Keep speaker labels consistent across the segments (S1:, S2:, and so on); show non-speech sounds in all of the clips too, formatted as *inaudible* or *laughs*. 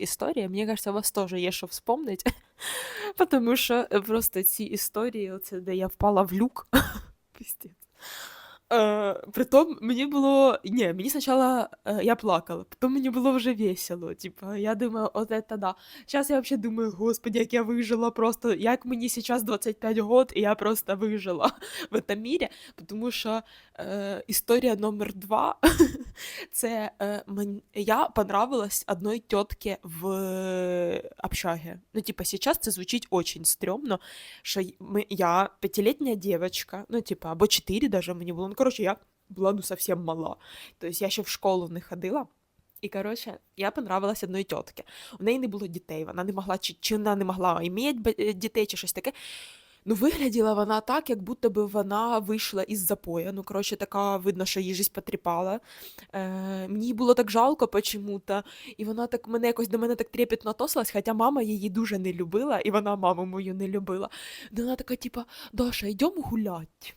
S1: історія. Мені кажется, у вас теж є що вспомнити. *laughs* Тому що е, просто ці історії, оце, де я впала в люк. *laughs* Пиздец. Е, притом мені було. Ні, мені спочатку е, я плакала, потім мені було вже весело. Типа, я думаю, от це да. Зараз я взагалі думаю, господи, як я вижила просто, як мені зараз 25 років, і я просто вижила *laughs* в цьому мірі, тому що е, історія номер два *laughs* це е, я понравилась одной тетке в общаге. Ну, типа, сейчас це звучить очень стрёмно, що я пятилетняя девочка, ну, типа, або 4 даже мені було. Ну, коротше, я була ну совсем мала. Тобто я ще в школу не ходила. І, коротше, я понравилась одної тітки. У неї не було дітей, вона не могла, чи, чи вона не могла іміти дітей, чи щось таке. Ну, вигляділа вона так, як будто би вона вийшла із запоя. Ну, коротше, така видно, що її жизнь потріпала. Е, мені було так жалко почему-то. І вона так мене якось до мене так трепетно относилась, хоча мама її дуже не любила, і вона маму мою не любила. І вона така, типа, Даша, йдемо гулять.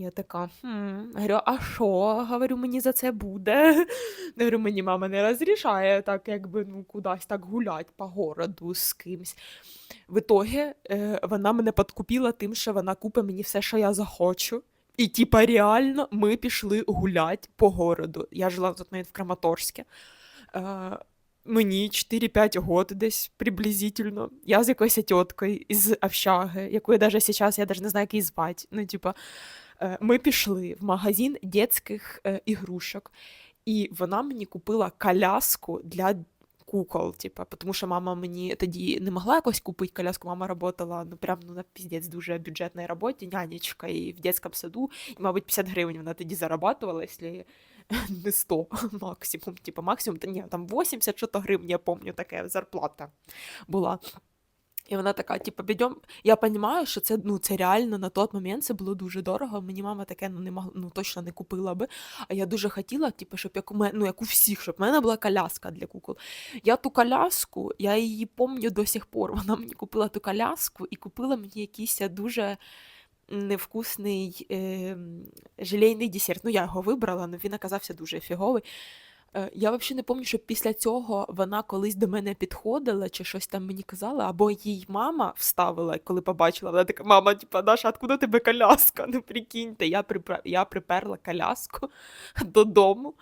S1: Я така, хм, а що? Говорю, мені за це буде. *laughs* Говорю, мені мама не розрішає так, якби ну, кудись так гулять по городу з кимсь. В ітогі е, вона мене подкупила тим, що вона купить мені все, що я захочу. І, типа, реально, ми пішли гулять по городу. Я жила тут навіть в Краматорське. Е, мені 4-5 год десь приблизительно. Я з якоюсь тіткою із общаги, яку я даже зараз я даже не знаю, як її звати. Ну, типа, ми пішли в магазин дитячих е, ігрушок, і вона мені купила коляску для кукол, типа, тому що мама мені тоді не могла якось купити коляску. Мама работала ну прям ну на піздець дуже бюджетній роботі, нянечка і в дитячому саду. І, мабуть, 50 гривень вона тоді зарабатувала, якщо *laughs* не 100 *laughs* максимум. Типа максимум, та ні, там 80 що то гривень, я пам'ятаю, така зарплата була. І вона така, типу, підем. Я розумію, що це, ну, це реально на той момент це було дуже дорого. Мені мама таке ну, не могла, ну, точно не купила би. А я дуже хотіла, типу, щоб як у мене, ну, як у всіх, щоб в мене була коляска для кукол. Я ту коляску, я її пам'ятаю до сих пор. *laughs* Вона мені купила ту коляску і купила мені якийсь дуже невкусний е, желейний десерт. Ну, я його вибрала, але він оказався дуже фіговий. Е, Я взагалі не пам'ятаю, що після цього вона колись до мене підходила чи щось там мені казала, або їй мама вставила, коли побачила, вона така, мама, типа, Даша, откуда тебе коляска? *laughs* Ну прикиньте, я, припра... я приперла коляску *laughs* додому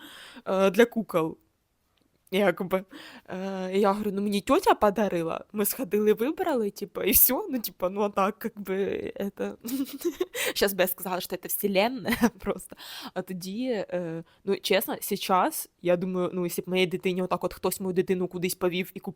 S1: е, для кукол Якби. Е, я говорю, ну мені тетя подарила. Ми сходили, вибрали, типа, і все. Ну, типа, ну а так, как бы, это... Сейчас *laughs* бы я сказала, що це вселенная *laughs* просто. А тоді, е, ну, чесно, зараз, я думаю, ну, якщо б моїй дитині отак от хтось мою дитину кудись повів і купив